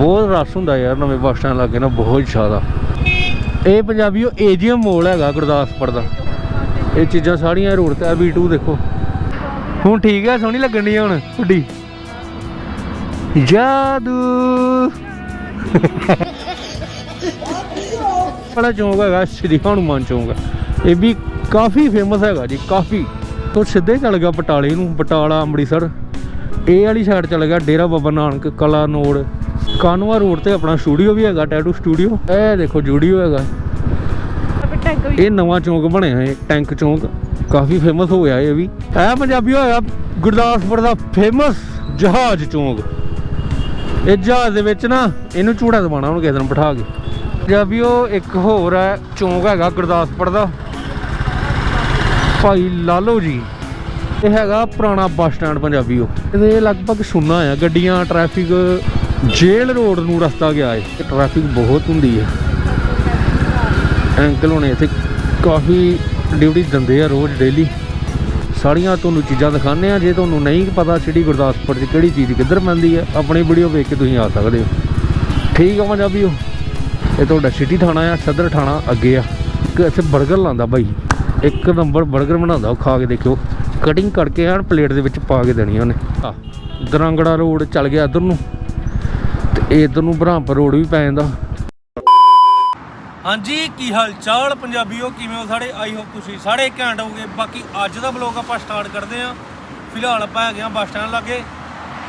ਬਹੁਤ ਰਸ਼ ਹੁੰਦਾ ਯਾਰ ਨਵੇਂ ਬੱਸ ਸਟੈਂਡ ਲੱਗੇ ਨਾ, ਬਹੁਤ ਜ਼ਿਆਦਾ। ਇਹ ਪੰਜਾਬੀਓ ਏਜੀਐਮ ਮੋਲ ਹੈਗਾ ਗੁਰਦਾਸਪੁਰ ਦਾ। ਇਹ ਚੀਜ਼ਾਂ ਸਾਰੀਆਂ ਰੋਡ ਤੇ ਆ V2 ਦੇਖੋ। ਹੁਣ ਠੀਕ ਹੈ ਸੋਹਣੀ ਲੱਗਣ ਦੀ ਹੁਣ ਉੱਡੀ ਜਾਦੂ। ਬੜਾ ਚੌਂਕ ਹੈਗਾ, ਸ਼੍ਰੀ ਹਨੂੰਮਾਨ ਚੌਂਕ ਇਹ ਵੀ ਕਾਫੀ ਫੇਮਸ ਹੈਗਾ ਜੀ, ਕਾਫੀ। ਤੋਂ ਸਿੱਧੇ ਚੱਲ ਗਿਆ ਬਟਾਲੇ ਨੂੰ, ਬਟਾਲਾ, ਅੰਮ੍ਰਿਤਸਰ। ਇਹ ਵਾਲੀ ਸਾਈਡ ਚੱਲ ਗਿਆ ਡੇਰਾ ਬਾਬਾ ਨਾਨਕ, ਕਲਾ ਨੋੜ। ਕਾਨਵਾ ਰੋਡ ਤੇ ਆਪਣਾ ਸਟੂਡੀਓ ਵੀ ਹੈਗਾ ਟੈਟੂ ਸਟੂਡੀਓ ਇਹ ਦੇਖੋ ਜੂਡੀਓ ਹੈਗਾ। ਇਹ ਨਵਾਂ ਚੌਂਕ ਬਣਿਆ ਹੈ ਟੈਂਕ ਚੌਂਕ। ਕਾਫੀ ਫੇਮਸ ਹੋ ਗਿਆ ਇਹ ਵੀ। ਇਹ ਪੰਜਾਬੀ ਹੋਇਆ ਗੁਰਦਾਸਪੁਰ ਦਾ ਫੇਮਸ ਜਹਾਜ਼ ਚੌਂਕ। ਇਹ ਜਹਾਜ਼ ਦੇ ਵਿੱਚ ਨਾ ਇਹਨੂੰ ਝੂੜਾ ਦਵਾਣਾ ਹੁਣ ਕਿਸੇ ਦਿਨ ਬਿਠਾ ਕੇ। ਪੰਜਾਬੀ ਉਹ ਇੱਕ ਹੋਰ ਹੈ ਚੌਂਕ ਹੈਗਾ ਗੁਰਦਾਸਪੁਰ ਦਾ। ਭਾਈ ਲਾਲੋ ਜੀ। ਇਹ ਹੈਗਾ ਪੁਰਾਣਾ ਬੱਸ ਸਟੈਂਡ ਪੰਜਾਬੀਓ। ਇਹਦੇ ਲਗਭਗ ਸੁੰਨਾ ਆ ਗੱਡੀਆਂ ਟ੍ਰੈਫਿਕ ਜੇਲ੍ਹ ਰੋਡ ਨੂੰ ਰਸਤਾ ਗਿਆ ਹੈ ਟ੍ਰੈਫਿਕ ਬਹੁਤ ਹੁੰਦੀ ਹੈ ਅੰਕਲ ਹੋਣੇ ਇੱਥੇ ਕਾਫੀ ਡਿਊਟੀ ਦਿੰਦੇ ਆ ਰੋਜ਼ ਡੇਲੀ ਸਾਰੀਆਂ ਤੁਹਾਨੂੰ ਚੀਜ਼ਾਂ ਦਿਖਾਉਂਦੇ ਆ, ਜੇ ਤੁਹਾਨੂੰ ਨਹੀਂ ਪਤਾ ਸਿਟੀ ਗੁਰਦਾਸਪੁਰ 'ਚ ਕਿਹੜੀ ਚੀਜ਼ ਕਿੱਧਰ ਪੈਂਦੀ ਹੈ ਆਪਣੀ ਵੀਡੀਓ ਵੇਖ ਕੇ ਤੁਸੀਂ ਆ ਸਕਦੇ ਹੋ। ਠੀਕ ਆ ਪੰਜਾਬੀਓ, ਇਹ ਤੁਹਾਡਾ ਸਿਟੀ ਥਾਣਾ ਆ, ਸਦਰ ਥਾਣਾ ਅੱਗੇ ਆ। ਇੱਕ ਇੱਥੇ 버ਗਰ ਲਾਉਂਦਾ ਬਾਈ, ਇੱਕ ਨੰਬਰ 버ਗਰ ਬਣਾਉਂਦਾ, ਉਹ ਖਾ ਕੇ ਦੇਖਿਓ। ਕਟਿੰਗ ਕਰਕੇ ਐਨ ਪਲੇਟ ਦੇ ਵਿੱਚ ਪਾ ਕੇ ਦੇਣੀ ਉਹਨੇ। ਆ, ਦਰੰਗੜਾ ਰੋਡ ਚੱਲ ਗਿਆ ਇੱਧਰ ਨੂੰ। ਇਧਰ ਨੂੰ ਬ੍ਰਹਮਪੁਰ ਰੋਡ ਵੀ ਪੈ ਜਾਂਦਾ। ਹਾਂਜੀ, ਕੀ ਹਾਲ ਚਾਲ ਪੰਜਾਬੀਓ? ਕਿਵੇਂ ਹੋ ਸਾਡੇ ਆਈ ਹੋਪ ਤੁਸੀਂ ਸਾਰੇ ਘੈਂਟ ਹੋਗੇ ਬਾਕੀ ਅੱਜ ਦਾ ਬਲੌਗ ਆਪਾਂ ਸਟਾਰਟ ਕਰਦੇ ਆਂ ਫਿਲਹਾਲ ਆਪਾਂ ਹੈਗੇ ਆਂ ਬੱਸ ਸਟੈਂਡ ਲਾਗੇ।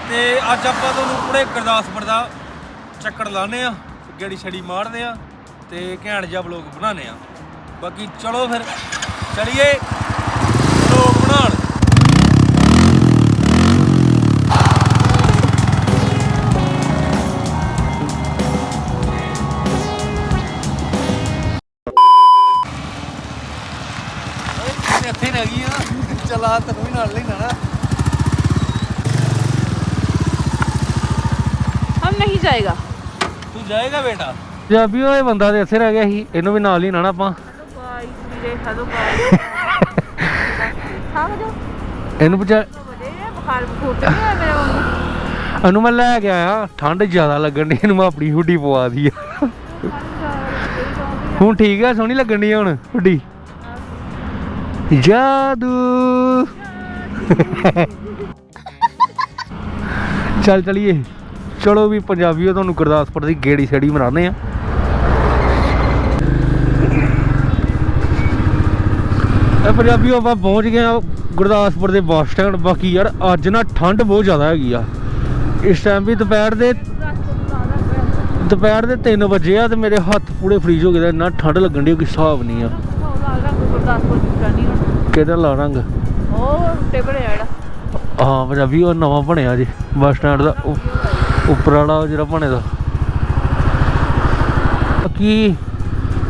ਤੇ ਅੱਜ ਆਪਾਂ ਤੁਹਾਨੂੰ ਪੂਰੇ ਗੁਰਦਾਸਪੁਰ ਦਾ ਚੱਕਰ ਲਾਣੇ ਆ ਗੇੜੀ ਛੜੀ ਮਾਰਦੇ ਆ ਤੇ ਘੈਂਟ ਜਿਹਾ ਬਲੌਗ ਬਣਾਉਂਦੇ ਆ ਬਾਕੀ ਚਲੋ ਫਿਰ, ਚਲਿਏ। ਚਲਾ ਤੈਨੂੰ ਵੀ ਨਾਲ ਲੈਣਾ ਨਾ। ਹਮ ਨਹੀਂ ਜਾਏਗਾ। ਤੂੰ ਜਾਏਗਾ ਬੇਟਾ? ਪੰਜਾਬੀ ਉਹ ਇਹ ਬੰਦਾ ਤੇ ਇੱਥੇ ਰਹਿ ਗਿਆ ਸੀ ਇਹਨੂੰ ਵੀ ਨਾਲ ਹੀ ਨਾਣਾ ਆਪਾਂ। ਇਹਨੂੰ ਮੈਂ ਲੈ ਕੇ ਆਇਆ ਠੰਡ ਜ਼ਿਆਦਾ ਲੱਗਣ ਦੀ ਇਹਨੂੰ ਮੈਂ ਆਪਣੀ ਹੁੱਡੀ ਪਵਾ ਦੀ ਆ। ਹੁਣ ਠੀਕ ਆ ਸੋਹਣੀ ਲੱਗਣ ਦੀ ਹੁਣ ਹੁੱਡੀ? ਜਾਦੂ। ਚੱਲ ਚਲੀਏ। ਚਲੋ ਵੀ ਪੰਜਾਬੀਓ, ਤੁਹਾਨੂੰ ਗੁਰਦਾਸਪੁਰ ਦੀ ਗੇੜੀ ਸੇੜੀ ਮਨਾਉਂਦੇ ਆ ਇਹ ਪੰਜਾਬੀਓ, ਆਪਾਂ ਪਹੁੰਚ ਗਏ ਆ ਗੁਰਦਾਸਪੁਰ ਦੇ ਬੱਸ ਸਟੈਂਡ। ਬਾਕੀ ਯਾਰ, ਅੱਜ ਨਾ ਠੰਡ ਬਹੁਤ ਜ਼ਿਆਦਾ ਹੈਗੀ ਆ। ਇਸ ਟਾਈਮ ਵੀ ਦੁਪਹਿਰ ਦੇ ਦੁਪਹਿਰ ਦੇ 3 ਵਜੇ ਆ ਤੇ ਮੇਰੇ ਹੱਥ ਪੂਰੇ ਫਰੀਜ਼ ਹੋ ਗਏ ਤੇ ਇੰਨਾ ਠੰਡ ਲੱਗਣ ਦੀ ਕੋਈ ਹਿਸਾਬ ਨਹੀਂ ਆ। ਕਿਹਦਾ ਲਾ ਰੰਗ? ਉਹ ਟੇਬਲ ਜਿਹੜਾ। ਹਾਂ ਪੰਜਾਬੀ ਉਹ ਨਵਾਂ ਬਣਿਆ ਜੀ ਬੱਸ ਸਟੈਂਡ ਦਾ ਉੱਪਰ ਵਾਲਾ ਜਿਹੜਾ ਬਣੇ ਦਾ। ਕੀ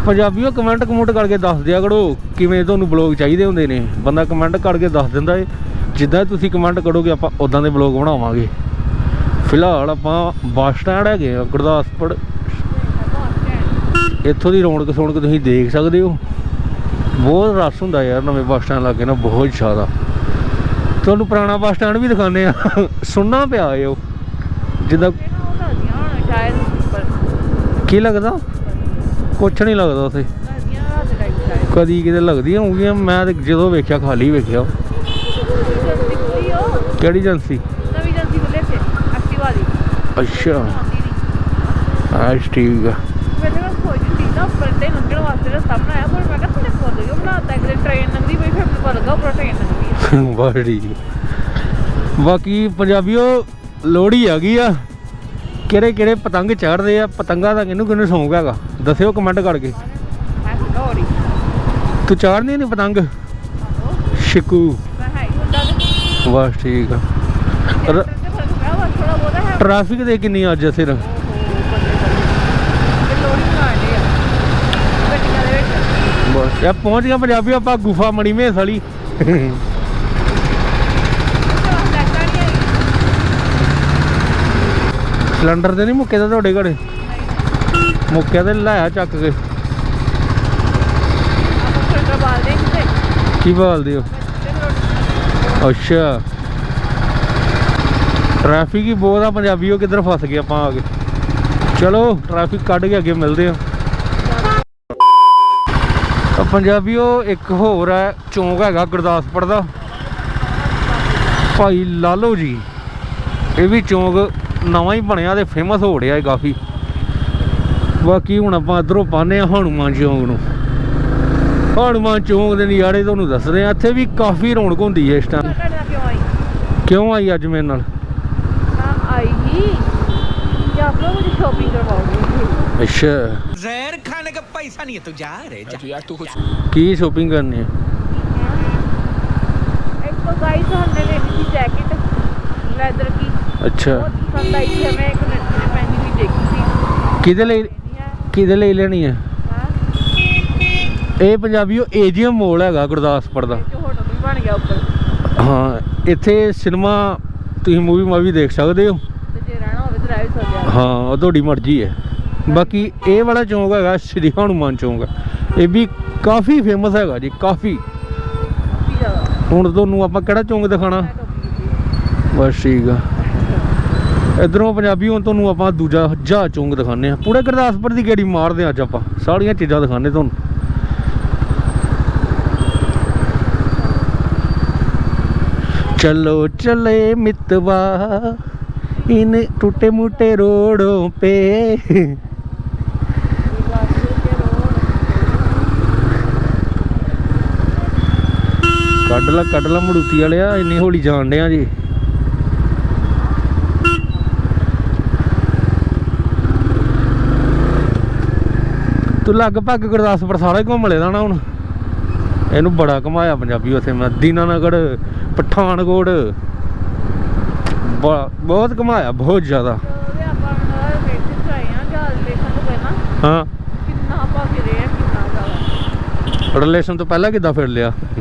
ਪੰਜਾਬੀਓ ਕਮੈਂਟ ਕਮੈਂਟ ਕਰਕੇ ਦੱਸ ਦਿਆ ਕਰੋ ਕਿਵੇਂ ਤੁਹਾਨੂੰ ਬਲੌਗ ਚਾਹੀਦੇ ਹੁੰਦੇ ਨੇ। ਬੰਦਾ ਕਮੈਂਟ ਕਰਕੇ ਦੱਸ ਦਿੰਦਾ ਏ ਜਿੱਦਾਂ ਤੁਸੀਂ ਕਮੈਂਟ ਕਰੋਗੇ ਆਪਾਂ ਉਦਾਂ ਦੇ ਬਲੌਗ ਬਣਾਵਾਂਗੇ। ਫਿਲਹਾਲ ਆਪਾਂ ਬੱਸ ਸਟੈਂਡ ਹੈਗੇ ਆ ਗੁਰਦਾਸਪੁਰ। ਇੱਥੋਂ ਦੀ ਰੌਣਕ ਸੌਣਕ ਤੁਸੀਂ ਦੇਖ ਸਕਦੇ ਹੋ। ਬਹੁਤ ਰਸ਼ ਹੁੰਦਾ ਯਾਰ, ਨਵੇਂ ਬੱਸ ਸਟੈਂਡ ਲੱਗੇ ਨਾ ਬਹੁਤ ਜ਼ਿਆਦਾ। ਤੁਹਾਨੂੰ ਪੁਰਾਣਾ ਬੱਸ ਸਟੈਂਡ ਵੀ ਦਿਖਾਉਂਦੇ ਆ। ਸੁਣਨਾ ਪਿਆ ਏ ਉਹ। ਜਿੱਦਾਂ ਕੀ ਲੱਗਦਾ? ਕੁਛ ਨਹੀਂ ਲੱਗਦਾ ਉੱਥੇ। ਕਦੀ ਕਿਤੇ ਲੱਗਦੀਆਂ ਹੋਊਗੀਆਂ, ਮੈਂ ਤੇ ਜਦੋਂ ਵੇਖਿਆ, ਖਾਲੀ ਵੇਖਿਆ ਕਿਹੜੀ ਏਜੰਸੀ? ਨਵੀਂ ਜਲਦੀ ਖੁੱਲੇ ਸੀ ਐਕਟਿਵਾ ਦੀ ਅੱਛਾ ਆਉਂਦੀ ਆਹ ਠੀਕ ਆ। ਪਹਿਲੇ ਮੈਂ ਸੋਚਦੀ ਸੀ ਨਾ, ਉੱਪਰ ਤੇ ਲੰਘਣ ਵਾਸਤੇ ਰਸਤਾ ਬਣਾਇਆ, ਪਰ ਮੈਂ ਕਿਹਾ ਬਸ ਠੀਕ ਆ। ਬਾਕੀ ਪੰਜਾਬੀਓ ਲੋਹੜੀ ਆ ਗਈ ਆ। ਕਿਹੜੇ ਕਿਹੜੇ ਪਤੰਗ ਚੜ੍ਹਦੇ ਆ ਪਤੰਗਾਂ ਦਾ ਕਿਹਨੂੰ ਕਿਹਨੂੰ ਸ਼ੌਂਕ ਹੈਗਾ? ਦੱਸਿਓ ਕਮੈਂਟ ਕਰਕੇ। ਤੂੰ ਚਾੜਨੀ ਨਹੀਂ ਪਤੰਗ? ਸ਼ਿਕੂ। ਬਸ ਠੀਕ ਆ। ਰ- ਦੇ ਕਿੰਨੀ ਅੱਜ ਸਿਰ ਓਹੋ ਬੱਲੇ ਬੱਲੇ ਤੇ ਲੋੜੀ ਬਣਾਣੀ ਆ ਗੱਡੀਆਂ ਦੇ ਵਿੱਚ ਬਸ ਯਾ ਪਹੁੰਚ ਗਿਆ ਪੰਜਾਬੀ, ਆਪਾਂ ਗੁਫਾ ਮਣੀ ਮੇਸ ਵਾਲੀ। ਸਿਲੰਡਰ ਤੇ ਨਹੀਂ ਮੁੱਕੇ ਦਾ ਤੁਹਾਡੇ ਘਰੇ। ਮੁੱਕਿਆ ਤੇ ਲਾਇਆ ਚੱਕ ਕੇ। ਕੀ ਭਾਲਦੇ ਹੋ? ਅੱਛਾ। ਟ੍ਰੈਫਿਕ ਹੀ ਬਹੁਤ ਆ ਪੰਜਾਬੀਓ ਕਿੱਧਰ ਫਸ ਗਏ ਆਪਾਂ ਆ ਕੇ। ਚਲੋ, ਟ੍ਰੈਫਿਕ ਕੱਢ ਕੇ ਅੱਗੇ ਮਿਲਦੇ ਆ ਤਾਂ ਪੰਜਾਬੀਓ ਇੱਕ ਹੋਰ ਹੈ ਚੌਂਕ ਹੈਗਾ ਗੁਰਦਾਸਪੁਰ ਦਾ। ਭਾਈ ਲਾਲੋ ਜੀ ਇਹ ਵੀ ਚੌਂਕ ਨਵਾਂ ਹੀ ਬਣਿਆ ਤੇ ਫੇਮਸ ਹੋ ਰਿਹਾ ਹੈ ਕਾਫੀ। ਬਾਕੀ ਹੁਣ ਆਪਾਂ ਇਧਰੋਂ ਪਾਣੇ ਆ ਹਨੂਮਾਨ ਚੌਂਕ ਨੂੰ। ਹਨੂਮਾਨ ਚੌਂਕ ਦੇ ਨਜ਼ਾਰੇ ਤੁਹਾਨੂੰ ਦੱਸਦੇ ਆ ਇੱਥੇ ਵੀ ਕਾਫੀ ਰੌਣਕ ਹੁੰਦੀ ਹੈ ਇਸ ਟਾਈਮ ਕਿਉਂ ਆਈ ਅੱਜ ਮੇਰੇ ਨਾਲ? ਆਈ ਹੀ ਜਾਂ ਫਿਰ ਸ਼ਾਪਿੰਗ ਕਰਵਾਉਣੀ ਅੱਛਾ। ਜ਼ਹਿਰ खाने का पैसा नहीं है तू जा रे जा यार तू कुछ ਕੀ ਸ਼ੋਪਿੰਗ ਕਰਨੀ ਹੈ एक तो गाइस हमने लेनी थी जैकेट लेदर की ਅੱਛਾ बहुत पसंद आई थी हमें एक लड़की ने पहनी हुई देखी थी ਕਿਹਦੇ ਲਈ लेनी है ਕਿਹਦੇ ਲਈ ਲੈਣੀ ਹੈ हाँ ਇਹ ਪੰਜਾਬੀਓ ਏਜੀਐਮ ਮੋਲ ਹੈਗਾ ਗੁਰਦਾਸਪੁਰ ਦਾ जो होटल भी बन गया ऊपर ਹਾਂ ਇੱਥੇ ਸਿਨੇਮਾ ਤੁਸੀਂ ਮੂਵੀ ਮਾਵੀ ਦੇਖ ਸਕਦੇ ਹੋ ਤੇ ਜੇ ਰਹਿਣਾ ਹੋਵੇ ਤਾਂ ਰਹਿ ਵੀ ਸਕਦੇ ਆ ਹਾਂ ਉਹ ਤੁਹਾਡੀ ਮਰਜ਼ੀ ਹੈ ਬਾਕੀ ਇਹ ਵਾਲਾ ਚੌਂਕ ਹੈਗਾ ਸ਼੍ਰੀ ਹਨੂਮਾਨ ਚੌਂਕ ਇਹ ਵੀ ਕਾਫੀ ਫੇਮਸ ਹੈਗਾ ਜੀ ਕਾਫੀ ਕਾਫੀ ਜ਼ਿਆਦਾ ਹੁਣ ਤੁਹਾਨੂੰ ਆਪਾਂ ਕਿਹੜਾ ਚੌਂਕ ਦਿਖਾਣਾ ਮੈਂ ਟੋਪੀ ਬਸ ਠੀਕ ਆ ਇਧਰੋਂ ਪੰਜਾਬੀ ਹੁਣ ਤੁਹਾਨੂੰ ਆਪਾਂ ਦੂਜਾ ਜਹਾਜ਼ ਚੌਂਕ ਦਿਖਾਣੇ ਆ ਪੂਰੇ ਗੁਰਦਾਸਪੁਰ ਦੀ ਗੇੜੀ ਮਾਰਦੇ ਆ ਅੱਜ ਆਪਾਂ ਸਾਰੀਆਂ ਚੀਜ਼ਾਂ ਦਿਖਾਣੇ ਤੁਹਾਨੂੰ चलो चले मितवा इन टूटे मुटे रोडों पे ਕੱਢ ਲਾ ਕੱਢ ਲਾ ਮੜੂਤੀ ਵਾਲਿਆ ਇੰਨੀ ਹੌਲੀ ਜਾਣ ਡਿਆ ਜੀ। ਤੂੰ ਲਗਭਗ ਗੁਰਦਾਸਪੁਰ ਸਾਰਾ ਹੀ ਘੁੰਮ ਨਾ ਹੁਣ। ਇਹਨੂੰ ਬੜਾ ਘਮਾਇਆ ਪੰਜਾਬੀ ਉੱਥੇ ਮੈਂ ਦੀਨਾਨਗਰ ਪਠਾਨਕੋਟ। ਬ- ਬਹੁਤ ਘਮਾਇਆ ਬਹੁਤ ਜ਼ਿਆਦਾ। ਆਪਾਂ ਹਾਂ ਕਿੰਨਾ ਭੱਜ ਰਹੇ ਆ ਕਿੰਨਾ ਜ਼ਿਆਦਾ। ਰਿਲੇਸ਼ਨ ਤੋਂ ਪਹਿਲਾਂ ਕਿੱਦਾਂ ਫਿਰ ਲਿਆ? ਫਿਰੇ ਆਪਾਂ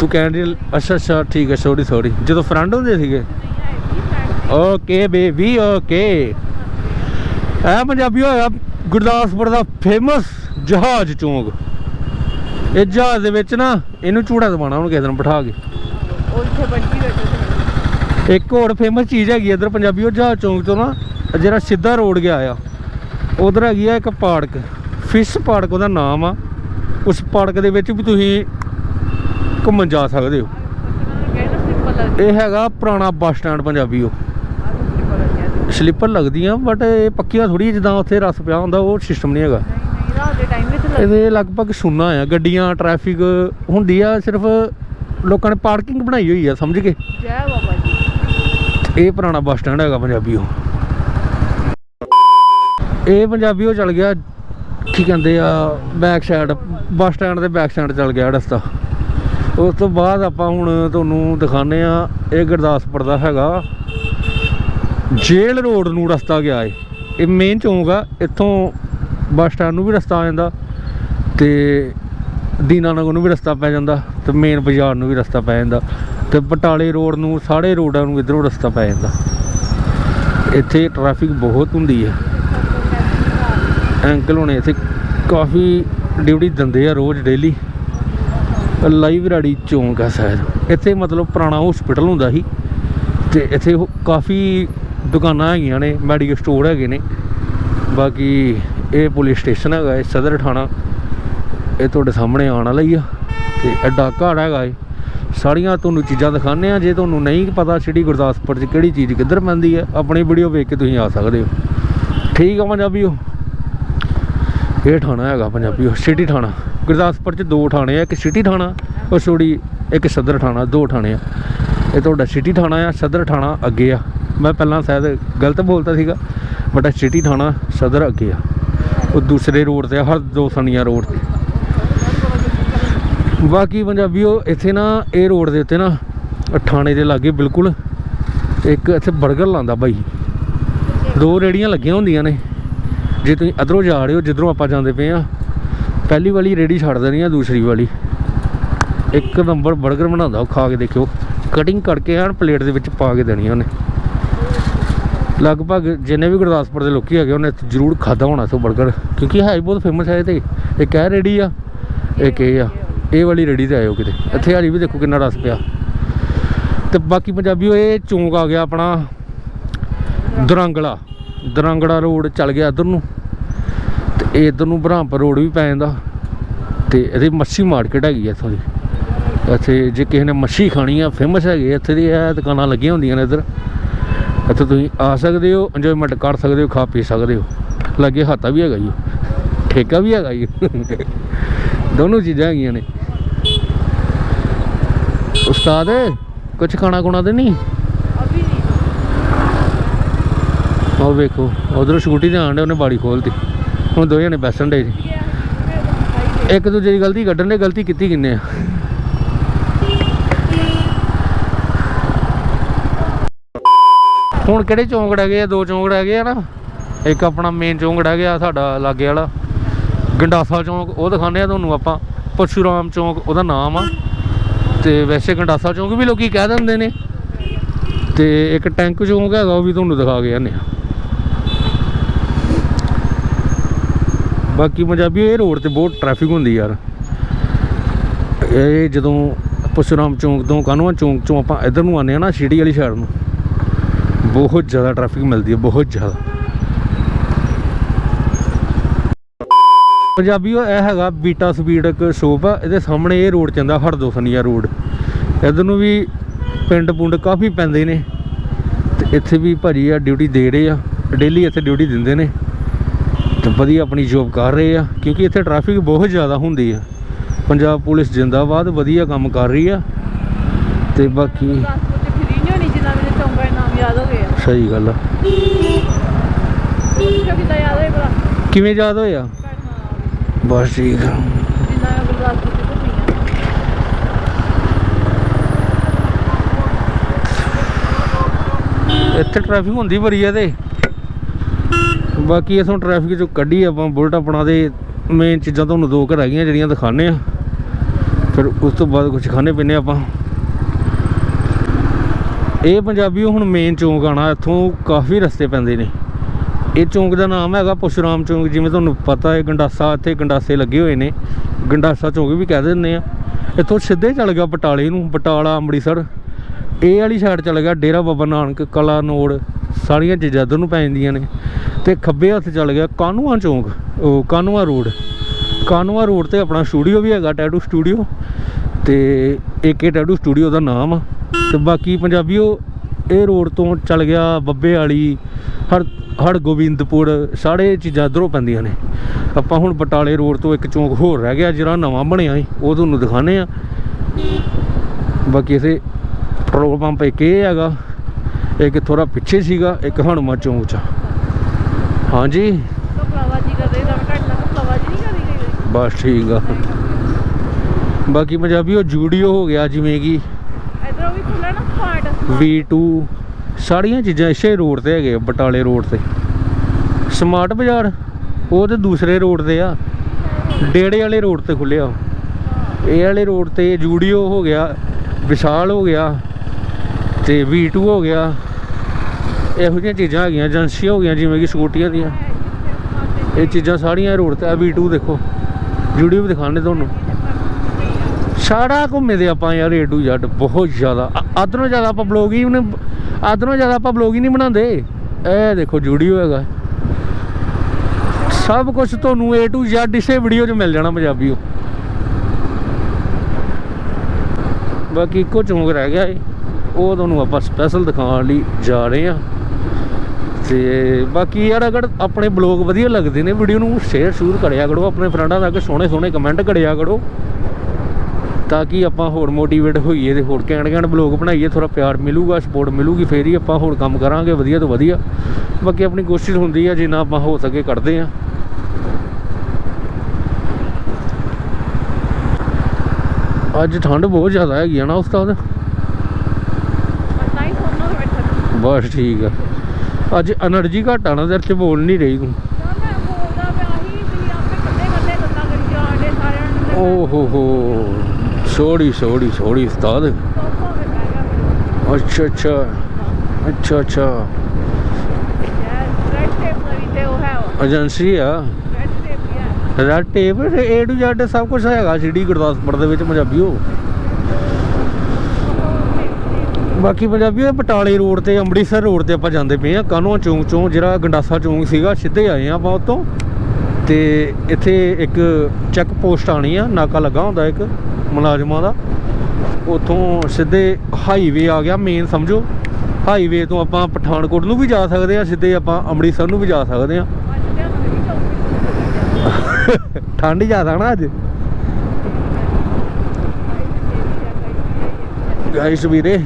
ਤੂੰ ਕਹਿਣ ਦੀ ਅੱਛਾ ਅੱਛਾ ਠੀਕ ਹੈ ਸੌਰੀ ਸੌਰੀ ਜਦੋਂ ਫਰੈਂਡ ਹੁੰਦੇ ਸੀਗੇ? ਓਕੇ ਬੇਬੀ ਓਕੇ ਇਹ ਪੰਜਾਬੀ ਹੋਇਆ ਗੁਰਦਾਸਪੁਰ ਦਾ ਫੇਮਸ ਜਹਾਜ਼ ਚੌਂਕ। ਇਹ ਜਹਾਜ਼ ਦੇ ਵਿੱਚ ਨਾ ਇਹਨੂੰ ਝੂੜਾ ਦਵਾਣਾ ਹੁਣ ਕਿਸੇ ਦਿਨ ਬਿਠਾ ਕੇ। ਉਹ ਇੱਥੇ ਬੱਜੀ ਬੈਠੇ ਇੱਕ ਹੋਰ ਫੇਮਸ ਚੀਜ਼ ਹੈਗੀ ਇੱਧਰ ਪੰਜਾਬੀ ਉਹ ਜਹਾਜ਼ ਚੌਂਕ ਤੋਂ ਨਾ ਜਿਹੜਾ ਸਿੱਧਾ ਰੋਡ ਗਿਆ ਆ ਉਧਰ ਹੈਗੀ ਆ ਇੱਕ ਪਾਰਕ। ਫਿਸ਼ ਪਾਰਕ ਉਹਦਾ ਨਾਮ ਆ। ਉਸ ਪਾਰਕ ਦੇ ਵਿੱਚ ਵੀ ਤੁਸੀਂ ਘੁੰਮਣ ਜਾ ਸਕਦੇ ਹੋ। ਇਹ ਹੈਗਾ ਪੁਰਾਣਾ ਬੱਸ ਸਟੈਂਡ ਪੰਜਾਬੀ ਉਹ। ਸਲੀਪਰ ਲੱਗਦੀਆਂ ਬਟ ਇਹ ਪੱਕੀਆਂ ਥੋੜੀ ਜਿੱਦਾਂ ਉੱਥੇ ਰਸ ਪਿਆ ਹੁੰਦਾ, ਉਹ ਸਿਸਟਮ ਨਹੀਂ ਹੈਗਾ। ਇਹਦੇ ਲਗਭਗ ਸੁੰਨਾ ਆ, ਗੱਡੀਆਂ ਟ੍ਰੈਫਿਕ ਹੁੰਦੀ ਆ, ਸਿਰਫ ਲੋਕਾਂ ਨੇ ਪਾਰਕਿੰਗ ਬਣਾਈ ਹੋਈ ਆ, ਸਮਝ ਕੇ ਜੈ ਬਾਬਾ ਜੀ ਇਹ ਪੁਰਾਣਾ ਬੱਸ ਸਟੈਂਡ ਹੈਗਾ ਪੰਜਾਬੀ ਉਹ। ਇਹ ਪੰਜਾਬੀ ਉਹ ਚੱਲ ਗਿਆ, ਕੀ ਕਹਿੰਦੇ ਆ ਬੈਕ ਸਾਈਡ ਬੱਸ ਸਟੈਂਡ ਦੇ ਬੈਕ ਸਾਈਡ ਚੱਲ ਗਿਆ ਰਸਤਾ। ਉਸ ਤੋਂ ਬਾਅਦ ਆਪਾਂ ਹੁਣ ਤੁਹਾਨੂੰ ਦਿਖਾਣੇ ਆ ਇਹ ਗੁਰਦਾਸਪੁਰ ਦਾ ਹੈਗਾ। ਜੇਲ੍ਹ ਰੋਡ ਨੂੰ ਰਸਤਾ ਗਿਆ ਏ ਇਹ ਮੇਨ ਚੌਂਕ ਆ, ਇੱਥੋਂ ਬੱਸ ਸਟੈਂਡ ਨੂੰ ਵੀ ਰਸਤਾ ਆ ਜਾਂਦਾ ਤੇ ਦੀਨਾਨਗਰ ਨੂੰ ਵੀ ਰਸਤਾ ਪੈ ਜਾਂਦਾ ਤੇ ਮੇਨ ਬਾਜ਼ਾਰ ਨੂੰ ਵੀ ਰਸਤਾ ਪੈ ਜਾਂਦਾ ਤੇ ਬਟਾਲੇ ਰੋਡ ਨੂੰ, ਸਾਰੇ ਰੋਡਾਂ ਨੂੰ ਇਧਰੋਂ ਰਸਤਾ ਪੈ ਜਾਂਦਾ। ਇੱਥੇ ਟ੍ਰੈਫਿਕ ਬਹੁਤ ਹੁੰਦੀ ਹੈ। ਅੰਕਲ ਹੁਣੇ ਇੱਥੇ ਕਾਫੀ ਡਿਊਟੀ ਦਿੰਦੇ ਆ ਰੋਜ਼ ਡੇਲੀ ਲਾਈਬ੍ਰੇਰੀ ਚੌਂਕ ਆ ਸ਼ਾਇਦ। ਇੱਥੇ ਮਤਲਬ ਪੁਰਾਣਾ ਹਸਪੀਟਲ ਹੁੰਦਾ ਸੀ ਤੇ ਇੱਥੇ ਕਾਫੀ ਦੁਕਾਨਾਂ ਹੈਗੀਆਂ ਨੇ ਮੈਡੀਕਲ ਸਟੋਰ ਹੈਗੇ ਨੇ। ਬਾਕੀ ਇਹ ਪੁਲਿਸ ਸਟੇਸ਼ਨ ਹੈਗਾ, ਇਹ ਸਦਰ ਥਾਣਾ। ਇਹ ਤੁਹਾਡੇ ਸਾਹਮਣੇ ਆਉਣ ਵਾਲਾ ਹੀ ਆ। ਤੇ ਐਡਾ ਘਾੜ ਹੈਗਾ ਇਹ। ਸਾਰੀਆਂ ਤੁਹਾਨੂੰ ਚੀਜ਼ਾਂ ਦਿਖਾਉਂਦੇ ਆ ਜੇ ਤੁਹਾਨੂੰ ਨਹੀਂ ਪਤਾ ਸਿਟੀ ਗੁਰਦਾਸਪੁਰ 'ਚ ਕਿਹੜੀ ਚੀਜ਼ ਕਿੱਧਰ ਪੈਂਦੀ ਹੈ ਆਪਣੀ ਵੀਡੀਓ ਵੇਖ ਕੇ ਤੁਸੀਂ ਆ ਸਕਦੇ ਹੋ। ਠੀਕ ਆ ਪੰਜਾਬੀਓ। ਇਹ ਥਾਣਾ ਹੈਗਾ ਪੰਜਾਬੀਓ, ਸਿਟੀ ਥਾਣਾ। ਗੁਰਦਾਸਪੁਰ 'ਚ ਦੋ ਥਾਣੇ ਆ, ਇੱਕ ਸਿਟੀ ਥਾਣਾ ਉਹ ਸੋੜੀ ਇੱਕ ਸਦਰ ਥਾਣਾ, ਦੋ ਥਾਣੇ ਆ। ਇਹ ਤੁਹਾਡਾ ਸਿਟੀ ਥਾਣਾ ਆ, ਸਦਰ ਥਾਣਾ ਅੱਗੇ ਆ। ਮੈਂ ਪਹਿਲਾਂ ਸ਼ਾਇਦ ਗਲਤ ਬੋਲਤਾ ਸੀਗਾ ਬਟ ਸਿਟੀ ਥਾਣਾ, ਸਦਰ ਅੱਗੇ ਆ। ਉਹ ਦੂਸਰੇ ਰੋਡ ਤੇ ਆ, ਹਰ ਦੋ ਸਨੀਆਂ ਰੋਡ ਤੇ। ਬਾਕੀ ਪੰਜਾਬੀਓ, ਇੱਥੇ ਨਾ ਇਹ ਰੋਡ ਦੇ ਉੱਤੇ ਨਾ ਥਾਣੇ ਦੇ ਲਾਗੇ ਬਿਲਕੁਲ ਇੱਕ ਇੱਥੇ 버ਗਰ ਲਾਉਂਦਾ ਬਾਈ। ਦੋ ਰੇੜੀਆਂ ਲੱਗੀਆਂ ਹੁੰਦੀਆਂ ਨੇ। ਜੇ ਤੁਸੀਂ ਅਧਰੋਂ ਜਾ ਰਹੇ ਹੋ, ਜਿੱਧਰੋਂ ਆਪਾਂ ਜਾਂਦੇ ਪਏ ਆ ਪਹਿਲੀ ਵਾਲੀ ਰੇੜੀ ਛੱਡ ਦੇਣੀ ਆ, ਦੂਸਰੀ ਵਾਲੀ। ਇੱਕ ਨੰਬਰ 버ਗਰ ਬਣਾਉਂਦਾ, ਉਹ ਖਾ ਕੇ ਦੇਖਿਓ। ਕਟਿੰਗ ਕਰਕੇ ਐਨ ਪਲੇਟ ਦੇ ਵਿੱਚ ਪਾ ਕੇ ਦੇਣੀ ਉਹਨੇ। ਲਗਭਗ ਜਿੰਨੇ ਵੀ ਗੁਰਦਾਸਪੁਰ ਦੇ ਲੋਕੀ ਹੈਗੇ, ਉਹਨੇ ਜ਼ਰੂਰ ਖਾਦਾ ਹੋਣਾ ਸੋ 버ਗਰ ਕਿਉਂਕਿ ਹੈ ਹੀ ਬਹੁਤ ਫੇਮਸ ਹੈ ਇਹ ਤੇ। ਇੱਕ ਇਹ ਰੇੜੀ ਆ, ਇੱਕ ਇਹ ਆ। ਇਹ ਵਾਲੀ ਰੇੜੀ ਤੇ ਆਇਓ ਕਿਤੇ। ਇੱਥੇ ਹਾਲੀ ਵੀ ਦੇਖੋ ਕਿੰਨਾ ਰਸ ਪਿਆ। ਤੇ ਬਾਕੀ ਪੰਜਾਬੀਓ, ਇਹ ਚੌਂਕ ਆ ਗਿਆ ਆਪਣਾ। ਦੁਰੰਗਲਾ। ਦਰੰਗੜਾ ਰੋਡ ਚੱਲ ਗਿਆ ਇੱਧਰ ਨੂੰ। ਇਹ ਇੱਧਰ ਨੂੰ ਬ੍ਰਹਮਪੁਰ ਰੋਡ ਵੀ ਪੈ ਜਾਂਦਾ ਤੇ ਇਹਦੀ ਮੱਛੀ ਮਾਰਕੀਟ ਹੈਗੀ ਆ ਇੱਥੋਂ ਦੀ। ਇੱਥੇ ਜੇ ਕਿਸੇ ਨੇ ਮੱਛੀ ਖਾਣੀ ਆ ਫੇਮਸ ਹੈਗੇ ਇੱਥੇ ਦੀ ਇਹ ਦੁਕਾਨਾਂ ਲੱਗੀਆਂ ਹੁੰਦੀਆਂ ਨੇ ਇੱਧਰ। ਇੱਥੇ ਤੁਸੀਂ ਆ ਸਕਦੇ ਹੋ ਇੰਜੋਇਮੈਂਟ ਕਰ ਸਕਦੇ ਹੋ, ਖਾ ਪੀ ਸਕਦੇ ਹੋ। ਲੱਗੇ ਹਾਤਾ ਵੀ ਹੈਗਾ ਜੀ, ਠੇਕਾ ਵੀ ਹੈਗਾ ਜੀ। ਦੋਨੋਂ ਚੀਜ਼ਾਂ ਹੈਗੀਆਂ ਨੇ। ਉਸਤਾਦ ਕੁਝ ਖਾਣਾ ਖੁਣਾ ਤੇ ਨਹੀਂ? ਅਭੀ ਨਹੀਂ ਉਹ ਵੇਖੋ, ਉਧਰੋਂ ਸਕੂਟੀ ਤੇ ਆਣ ਡਿਆ ਉਹਨੇ ਬਾੜੀ ਖੋਲਤੀ। ਹੁਣ ਦੋ ਜਣੇ ਬੈਸਣ ਡੇ ਜੀ। ਦੇ ਇੱਕ ਦੂਜੇ ਦੀ ਗਲਤੀ ਕੱਢਣ ਦੇ ਗਲਤੀ ਕੀਤੀ ਕਿੰਨੇ ਆ? ਹੁਣ ਕਿਹੜੇ ਚੌਂਕ ਰਹਿ ਗਏ ਆ? ਦੋ ਚੌਂਕ ਰਹਿ ਗਏ ਆ ਨਾ। ਇੱਕ ਆਪਣਾ ਮੇਨ ਚੌਂਕ ਰਹਿ ਗਿਆ ਸਾਡਾ ਲਾਗੇ ਵਾਲਾ। ਗੰਡਾਸਾ ਚੌਂਕ, ਉਹ ਦਿਖਾਉਂਦੇ ਆ ਤੁਹਾਨੂੰ ਆਪਾਂ। ਪਰਸ਼ੂਰਾਮ ਚੌਂਕ, ਉਹਦਾ ਨਾਮ ਆ। ਤੇ ਵੈਸੇ ਗੰਡਾਸਾ ਚੌਂਕ ਵੀ ਲੋਕੀ ਕਹਿ ਦਿੰਦੇ ਨੇ। ਤੇ ਇੱਕ ਟੈਂਕ ਚੌਂਕ ਹੈਗਾ, ਉਹ ਵੀ ਤੁਹਾਨੂੰ ਦਿਖਾ ਕੇ ਜਾਂਦੇ ਆ। ਬਾਕੀ ਪੰਜਾਬੀ, ਇਹ ਰੋਡ ਤੇ ਬਹੁਤ ਟ੍ਰੈਫਿਕ ਹੁੰਦੀ ਯਾਰ। ਇਹ ਜਦੋਂ ਪਰਸ਼ੂਰਾਮ ਚੌਂਕ ਤੋਂ ਕਾਨੂੰਨ ਚੌਂਕ ਚੋਂ ਆਪਾਂ ਇੱਧਰ ਨੂੰ ਆਉਂਦੇ ਆ ਨਾ ਸ਼ੀੜੀ ਵਾਲੀ ਸਾਈਡ ਨੂੰ, ਬਹੁਤ ਜ਼ਿਆਦਾ ਟ੍ਰੈਫਿਕ ਮਿਲਦੀ ਹੈ, ਬਹੁਤ ਜ਼ਿਆਦਾ। ਪੰਜਾਬੀ ਉਹ ਇਹ ਹੈਗਾ, ਬੀਟਾ ਸਪੀਡ ਇੱਕ ਸ਼ੋਪ ਆ, ਇਹਦੇ ਸਾਹਮਣੇ ਇਹ ਰੋਡ ਚੰਦਾ ਹਰਦੋਸਨੀਆ ਰੋਡ। ਇੱਧਰ ਨੂੰ ਵੀ ਪਿੰਡ ਪੁੰਡ ਕਾਫੀ ਪੈਂਦੇ ਨੇ, ਤੇ ਇੱਥੇ ਵੀ ਭਾਜੀ ਆ ਡਿਊਟੀ ਦੇ ਰਹੇ ਆ ਡੇਲੀ ਇੱਥੇ ਡਿਊਟੀ ਦਿੰਦੇ ਨੇ। ਤੇ ਵਧੀਆ ਆਪਣੀ ਜੋਬ ਕਰ ਰਹੇ ਆ ਕਿਉਂਕਿ ਇੱਥੇ ਟ੍ਰੈਫਿਕ ਬਹੁਤ ਜ਼ਿਆਦਾ ਹੁੰਦੀ ਆ। ਪੰਜਾਬ ਪੁਲਿਸ ਜਿੰਦਾਬਾਦ ਵਧੀਆ ਕੰਮ ਕਰ ਰਹੀ ਆ ਤੇ ਬਾਕੀ ਸਹੀ ਗੱਲ ਆ। ਕਿਵੇਂ ਯਾਦ ਹੋਇਆ ਬਸ ਠੀਕ ਆ। ਇੱਥੇ ਟ੍ਰੈਫਿਕ ਹੁੰਦੀ ਬੜੀ ਆ ਤੇ। ਬਾਕੀ ਇਥੋਂ ਟ੍ਰੈਫਿਕ ਚੋਂ ਕੱਢੀ ਆਪਾਂ ਬੁਲਟ ਆਪਣਾ ਦੇ ਮੇਨ ਚੀਜ਼ਾਂ ਤੁਹਾਨੂੰ ਦੋ ਘਰ ਹੈਗੀਆਂ ਜਿਹੜੀਆਂ ਦਿਖਾਣੇ ਆ। ਫਿਰ ਉਸ ਤੋਂ ਬਾਅਦ ਕੁਝ ਖਾਣੇ ਪੀਣੇ ਆਪਾਂ। ਇਹ ਪੰਜਾਬੀ ਹੁਣ ਮੇਨ ਚੌਂਕ ਆਣਾ ਇੱਥੋਂ ਕਾਫੀ ਰਸਤੇ ਪੈਂਦੇ ਨੇ। ਇਹ ਚੌਂਕ ਦਾ ਨਾਮ ਹੈਗਾ ਪਰਸ਼ੁਰਾਮ ਚੌਂਕ, ਜਿਵੇਂ ਤੁਹਾਨੂੰ ਪਤਾ ਹੈ ਗੰਡਾਸਾ, ਇੱਥੇ ਗੰਡਾਸੇ ਲੱਗੇ ਹੋਏ ਨੇ। ਗੰਡਾਸਾ ਚੌਂਕ ਵੀ ਕਹਿ ਦਿੰਦੇ ਆ। ਇੱਥੋਂ ਸਿੱਧੇ ਚੱਲ ਗਿਆ ਬਟਾਲੇ ਨੂੰ, ਬਟਾਲਾ, ਅੰਮ੍ਰਿਤਸਰ। ਇਹ ਵਾਲੀ ਸਾਈਡ ਚੱਲ ਗਿਆ ਡੇਰਾ ਬਾਬਾ ਨਾਨਕ ਕਲਾ ਨੋੜ ਸਾਰੀਆਂ ਚੀਜ਼ਾਂ ਇੱਧਰ ਨੂੰ ਪੈ ਜਾਂਦੀਆਂ ਨੇ। ਤੇ ਖੱਬੇ ਹੱਥ ਚੱਲ ਗਿਆ ਕਾਨੂੰਆਂ ਚੌਂਕ, ਉਹ ਕਾਨੂੰਆਂ ਰੋਡ। ਕਾਨੂੰਆਂ ਰੋਡ ਤੇ ਆਪਣਾ ਸਟੂਡੀਓ ਵੀ ਹੈਗਾ, ਟੈਟੂ ਸਟੂਡੀਓ। ਤੇ ਏਕੇ ਟੈਟੂ ਸਟੂਡੀਓ ਦਾ ਨਾਮ ਆ। ਤੇ ਬਾਕੀ ਪੰਜਾਬੀਓ, ਇਹ ਰੋਡ ਤੋਂ ਚੱਲ ਗਿਆ ਬੱਬੇ ਵਾਲੀ, ਹਰ ਹਰ ਗੋਬਿੰਦਪੁਰ, ਸਾਰੇ ਚੀਜ਼ਾਂ ਇੱਧਰੋਂ ਪੈਂਦੀਆਂ ਨੇ। ਆਪਾਂ ਹੁਣ ਬਟਾਲੇ ਰੋਡ ਤੋਂ ਇੱਕ ਚੌਂਕ ਹੋਰ ਰਹਿ ਗਿਆ, ਜਿਹੜਾ ਨਵਾਂ ਬਣਿਆ ਏ ਉਹ ਤੁਹਾਨੂੰ ਦਿਖਾਣੇ ਆ ਬਾਕੀ ਇਥੇ ਪੈਟਰੋਲ ਪੰਪ ਇੱਕ ਇਹ ਹੈਗਾ, ਇੱਕ ਥੋੜਾ ਪਿੱਛੇ ਸੀਗਾ, ਇੱਕ ਹਨੂੰਮਾ ਚੌਂਕ ਚ। ਹਾਂਜੀ। ਕਪਲਾਵਾਜੀ ਕਰਦੇ ਤਾਂ ਮੈਂ ਘੱਟ ਨਾ ਕਪਲਾਵਾਜੀ ਨਹੀਂ ਕਰੀ ਗਈ ਬਸ ਠੀਕ ਆ। ਬਾਕੀ ਪੰਜਾਬੀ ਉਹ ਜੂਡੀਓ ਹੋ ਗਿਆ ਜਿਵੇਂ ਕਿ ਇਧਰੋਂ ਵੀ ਖੁੱਲਾ ਨਾ ਸਮਾਰਟ V2 ਸਾਰੀਆਂ ਚੀਜ਼ਾਂ ਇਸੇ ਰੋਡ ਤੇ ਹੈਗੇ ਬਟਾਲੇ ਰੋਡ ਤੇ। ਸਮਾਰਟ ਬਾਜ਼ਾਰ ਉਹ ਤੇ ਦੂਸਰੇ ਰੋਡ ਤੇ ਆ। ਡੇੜੇ ਵਾਲੇ ਰੋਡ ਤੇ ਖੁੱਲਿਆ ਇਹ ਵਾਲੇ ਰੋਡ ਤੇ ਜੂਡੀਓ ਹੋ ਗਿਆ ਵਿਸ਼ਾਲ ਹੋ ਗਿਆ ਤੇ V2 ਹੋ ਗਿਆ। ਇਹੋ ਜਿਹੀਆਂ ਚੀਜ਼ਾਂ ਹੈਗੀਆਂ, ਏਜੰਸੀਆਂ ਹੋ ਗਈਆਂ, ਜਿਵੇਂ ਕਿ ਸਕੂਟੀਆਂ ਦੀਆਂ। ਇਹ ਚੀਜ਼ਾਂ ਸਾਰੀਆਂ ਰੋਡ ਤੇ ਆ V2 ਦੇਖੋ। ਜੂਡੀਓ ਵੀ ਦਿਖਾਣੇ ਤੁਹਾਨੂੰ। ਸਾਰਾ ਘੁੰਮੇ ਦੇ ਆਪਾਂ ਯਾਰ A to Z, ਬਹੁਤ ਜ਼ਿਆਦਾ। ਆਦਰੋਂ ਜ਼ਿਆਦਾ ਆਪਾਂ ਬਲੌਗ ਹੀ ਉਹਨੇ ਆਦਰੋਂ ਜ਼ਿਆਦਾ ਆਪਾਂ ਬਲੌਗ ਹੀ ਨਹੀਂ ਬਣਾਉਂਦੇ। ਇਹ ਦੇਖੋ ਜੂਡੀਓ ਹੈਗਾ। ਸਭ ਕੁਝ ਤੁਹਾਨੂੰ A to Z ਇਸੇ ਵੀਡੀਓ 'ਚ ਮਿਲ ਜਾਣਾ ਪੰਜਾਬੀਓ। ਬਾਕੀ ਇੱਕੋ ਚੌਂਕ ਰਹਿ ਗਿਆ ਏ। ਉਹ ਤੁਹਾਨੂੰ ਆਪਾਂ ਸਪੈਸ਼ਲ ਦਿਖਾਉਣ ਲਈ ਜਾ ਰਹੇ ਹਾਂ। ਤੇ ਬਾਕੀ ਯਾਰ ਅਗਰ ਆਪਣੇ ਬਲੌਗ ਵਧੀਆ ਲੱਗਦੇ ਨੇ ਵੀਡੀਓ ਨੂੰ ਸ਼ੇਅਰ ਸ਼ੂਰ ਕਰਿਆ ਕਰੋ ਆਪਣੇ ਫਰੈਂਡਾਂ ਤੱਕ ਸੋਹਣੇ ਸੋਹਣੇ ਕਮੈਂਟ ਕਰਿਆ ਕਰੋ ਤਾਂ ਕਿ ਆਪਾਂ ਹੋਰ ਮੋਟੀਵੇਟ ਹੋਈਏ ਤੇ ਹੋਰ ਘੈਂਟ ਘੈਂਟ ਬਲੌਗ ਬਣਾਈਏ ਥੋੜਾ ਪਿਆਰ ਮਿਲੂਗਾ ਸਪੋਰਟ ਮਿਲੂਗੀ ਫੇਰ ਹੀ ਆਪਾਂ ਹੋਰ ਕੰਮ ਕਰਾਂਗੇ ਵਧੀਆ ਤੋਂ ਵਧੀਆ। ਬਾਕੀ ਆਪਣੀ ਕੋਸ਼ਿਸ਼ ਹੁੰਦੀ ਆ ਜਿੰਨਾ ਆਪਾਂ ਹੋ ਸਕੇ ਕਰਦੇ ਆ। ਅੱਜ ਠੰਡ ਬਹੁਤ ਜ਼ਿਆਦਾ ਹੈਗੀ ਆ ਨਾ ਉਸਤਾਦ? ਸੋਨਾ ਬੈਠਾ ਬਸ ਠੀਕ ਆ। ਅੱਜ એનર્ਜੀ ਘਟਾ ਨਾ ਦਰ ਚ ਬੋਲ ਨਹੀਂ ਰਹੀ ਤੂੰ। ਸੋੜੀ ਸੋੜੀ ਸੋੜੀ ਉਸਤਾਦ। ਅੱਛਾ ਅੱਛਾ ਅੱਛਾ ਅੱਛਾ। ਏਜੰਸੀ ਆ। Red Tape A to Z ਸਭ ਕੁਝ ਹੈਗਾ ਸਿਟੀ ਗੁਰਦਾਸਪੁਰ ਦੇ ਵਿੱਚ ਪੰਜਾਬੀਓ ਬਾਕੀ ਪੰਜਾਬੀਓ, ਇਹ ਰੋਡ ਤੇ, ਅੰਮ੍ਰਿਤਸਰ ਰੋਡ ਤੇ ਆਪਾਂ ਜਾਂਦੇ ਪਏ ਆ ਕਾਨੋਂ ਚੌਂਕ ਚੋਂ ਜਿਹੜਾ ਗੰਡਾਸਾ ਚੌਂਕ ਸੀਗਾ, ਸਿੱਧੇ ਆਏ ਆ ਆਪਾਂ ਉਤੋਂ ਤੇ ਇੱਥੇ ਇੱਕ ਚੈੱਕ ਪੋਸਟ ਆਣੀ ਆ, ਨਾਕਾ ਲੱਗਾ ਹੁੰਦਾ ਇੱਕ ਮੁਲਾਜ਼ਮਾਂ ਦਾ। ਉਥੋਂ ਸਿੱਧੇ ਹਾਈਵੇ ਆ ਗਿਆ ਮੇਨ ਸਮਝੋ? ਹਾਈਵੇ ਤੋਂ ਆਪਾਂ ਪਠਾਨਕੋਟ ਨੂੰ ਵੀ ਜਾ ਸਕਦੇ ਆ ਸਿੱਧੇ ਆਪਾਂ ਅੰਮ੍ਰਿਤਸਰ ਨੂੰ ਵੀ ਜਾ ਸਕਦੇ ਆ ਠੰਡ ਜ਼ਿਆਦਾ ਨਾ ਅੱਜ। ਗਾਇਸ ਵੀਰੇ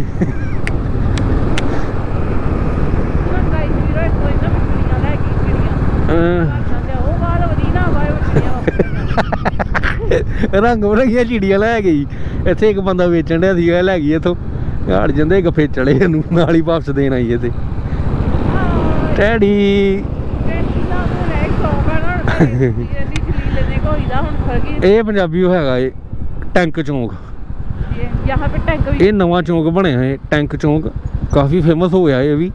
ਰੰਗ ਬਰੰਗੀਆਂ ਚਿੜੀਆਂ ਲੈ ਗਈ ਇੱਥੇ ਇੱਕ ਬੰਦਾ ਵੇਚਣ ਡਿਆ ਸੀ ਇਹ ਲੈ ਗਈ ਇੱਥੋਂ। ਹਟ ਜਾਂਦੇ ਗੱਫੇ ਚੜੇ ਇਹਨੂੰ ਨਾਲ ਹੀ ਵਾਪਸ ਦੇਣ ਆਈ ਇਹਦੇ ਟੈਡੀ ਇਹ ਪੰਜਾਬੀ ਉਹ ਹੈਗਾ ਏ ਟੈਂਕ ਚੌਂਕ। ਇਹ ਨਵਾਂ ਚੌਂਕ ਬਣਿਆ ਹੈ ਟੈਂਕ ਚੌਂਕ। ਕਾਫੀ ਫੇਮਸ ਹੋ ਗਿਆ ਇਹ ਵੀ।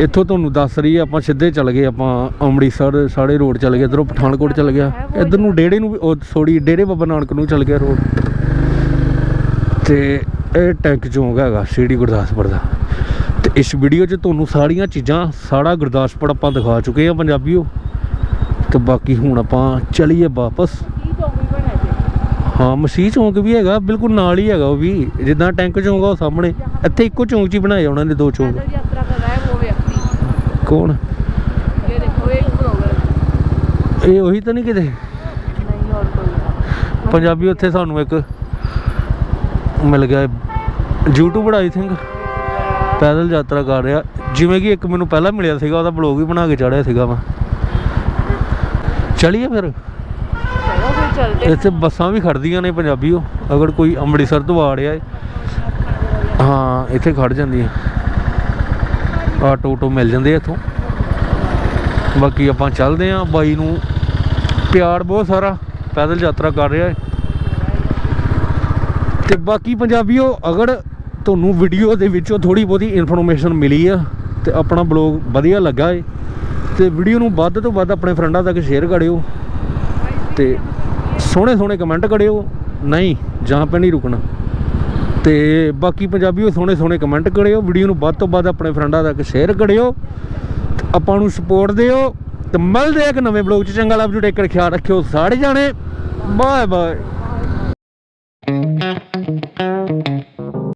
ਇੱਥੋਂ ਤੁਹਾਨੂੰ ਦੱਸ ਰਹੀ ਆਪਾਂ ਸਿੱਧੇ ਚੱਲ ਗਏ, ਆਪਾਂ ਅੰਮ੍ਰਿਤਸਰ ਸਾਰੇ ਰੋਡ ਚੱਲ ਗਏ, ਇਧਰੋਂ ਪਠਾਨਕੋਟ ਚੱਲ ਗਿਆ। ਇਧਰ ਨੂੰ ਡੇੜੇ ਨੂੰ ਸੋੜੀ ਡੇੜੇ ਬਾਬਾ ਨਾਨਕ ਨੂੰ ਚੱਲ ਗਿਆ ਰੋਡ। ਤੇ ਇਹ ਟੈਂਕ ਚੌਂਕ ਹੈਗਾ ਸੀੜੀ ਗੁਰਦਾਸਪੁਰ ਦਾ। ਤੇ ਇਸ ਵੀਡੀਓ 'ਚ ਤੁਹਾਨੂੰ ਸਾਰੀਆਂ ਚੀਜ਼ਾਂ, ਸਾਰਾ ਗੁਰਦਾਸਪੁਰ ਆਪਾਂ ਦਿਖਾ ਚੁੱਕੇ ਆ ਪੰਜਾਬੀਓ। ਤੇ ਬਾਕੀ ਹੁਣ ਆਪਾਂ ਚਲੀਏ ਵਾਪਸ। ਹਾਂ, ਮਸੀਹ ਚੌਂਕ ਵੀ ਹੈਗਾ, ਬਿਲਕੁਲ ਨਾਲ ਹੀ ਹੈਗਾ ਉਹ ਵੀ। ਜਿੱਦਾਂ ਟੈਂਕ ਚੌਂਕ ਉਹ ਸਾਹਮਣੇ। ਇੱਥੇ ਇੱਕੋ ਚੌਂਕ 'ਚ ਹੀ ਬਣਾਇਆ ਉਹਨਾਂ ਨੇ ਦੋ ਚੌਂਕ। ਕੌਣ? ਇਹ ਉਹੀ ਤਾਂ ਨਹੀਂ ਕਿਤੇ? ਨਹੀਂ ਹੋਰ ਕੋਈ ਪੰਜਾਬੀ ਉੱਥੇ ਸਾਨੂੰ ਇੱਕ ਮਿਲ ਗਿਆ। ਯੂਟਿਊਬਰ ਆਈ ਥਿੰਕ ਪੈਦਲ ਯਾਤਰਾ ਕਰ ਰਿਹਾ। ਜਿਵੇਂ ਕਿ ਇੱਕ ਮੈਨੂੰ ਪਹਿਲਾਂ ਮਿਲਿਆ ਸੀਗਾ ਉਹਦਾ ਬਲੌਗ ਵੀ ਬਣਾ ਕੇ ਚਾੜਿਆ ਸੀਗਾ ਮੈਂ। ਚਲਿਏ ਫਿਰ। ਇੱਥੇ ਬੱਸਾਂ ਵੀ ਖੜਦੀਆਂ ਨੇ ਪੰਜਾਬੀਓ। ਅਗਰ ਕੋਈ ਅੰਮ੍ਰਿਤਸਰ ਤੋਂ ਆ ਰਿਹਾ ਹੈ ਹਾਂ ਇੱਥੇ ਖੜ ਜਾਂਦੀ ਹੈ ਆਟੋ ਆਟੋ ਮਿਲ ਜਾਂਦੇ ਇੱਥੋਂ। ਬਾਕੀ ਆਪਾਂ ਚੱਲਦੇ ਆਂ ਬਾਈ ਨੂੰ ਪਿਆਰ ਬਹੁਤ ਸਾਰਾ, ਪੈਦਲ ਯਾਤਰਾ ਕਰ ਰਿਹਾ ਹੈ। ਤੇ ਬਾਕੀ ਪੰਜਾਬੀਓ, ਅਗਰ ਤੁਹਾਨੂੰ ਵੀਡੀਓ ਦੇ ਵਿੱਚੋਂ ਥੋੜੀ ਬਹੁਤੀ ਇਨਫੋਰਮੇਸ਼ਨ ਮਿਲੀ ਆ, ਤੇ ਆਪਣਾ ਬਲੌਗ ਵਧੀਆ ਲੱਗਾ ਏ, ਤੇ ਵੀਡੀਓ ਨੂੰ ਵੱਧ ਤੋਂ ਵੱਧ ਆਪਣੇ ਫਰੈਂਡਾਂ ਤੱਕ ਸ਼ੇਅਰ ਕਰਿਓ, ਤੇ ਸੋਹਣੇ ਸੋਹਣੇ ਕਮੈਂਟ ਕਰਿਓ, ਨਹੀਂ ਜਾਂ ਪੇ ਨਹੀਂ ਰੁਕਣਾ। ਤੇ ਬਾਕੀ ਪੰਜਾਬੀਓ ਸੋਹਣੇ ਸੋਹਣੇ ਕਮੈਂਟ ਕਰਿਓ ਵੀਡੀਓ ਨੂੰ ਵੱਧ ਤੋਂ ਵੱਧ ਆਪਣੇ ਫਰੈਂਡਾਂ ਤੱਕ ਸ਼ੇਅਰ ਕਰਿਓ, ਤੇ ਆਪਾਂ ਨੂੰ ਸਪੋਰਟ ਦਿਓ, ਤੇ ਮਿਲਦੇ ਆ ਇੱਕ ਨਵੇਂ ਬਲੌਗ 'ਚ। ਚੰਗਾ ਲੱਭ ਜੂ ਟੇਕਰ ਖਿਆਲ ਰੱਖਿਓ ਸਾਰੇ ਜਾਣੇ। Bye bye